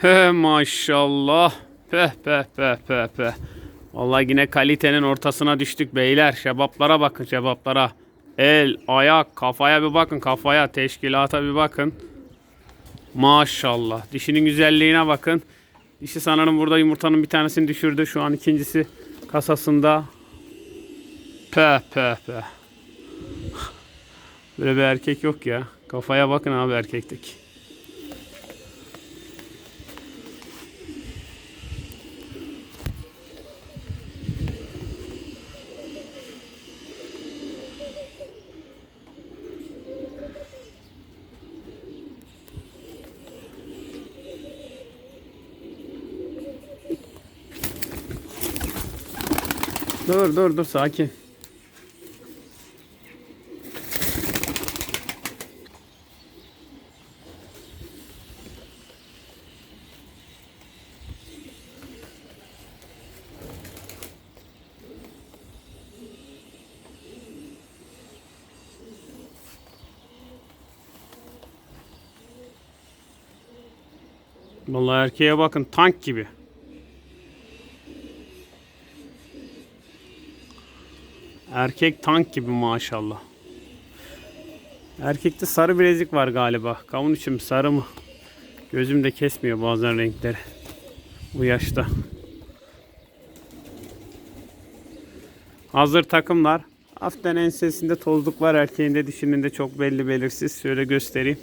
He maşallah. Peh peh peh peh peh. Vallahi yine kalitenin ortasına düştük beyler. Şebaplara bakın şebaplara. El, ayak, kafaya bir bakın kafaya. Teşkilata bir bakın. Maşallah. Dişinin güzelliğine bakın. Dişi sanırım burada yumurtanın bir tanesini düşürdü. Şu an ikincisi kasasında. Peh peh peh. Böyle bir erkek yok ya. Kafaya bakın abi erkekteki. Dur dur dur sakin. Vallahi erkeğe bakın tank gibi. Erkek tank gibi maşallah. Erkekte sarı bilezik var galiba. Kavun için sarı mı? Gözüm de kesmiyor bazen renkleri. Bu yaşta. Hazır takımlar. Hafiften ensesinde tozluk var. Erkeğinde dişinin de çok belli belirsiz. Şöyle göstereyim.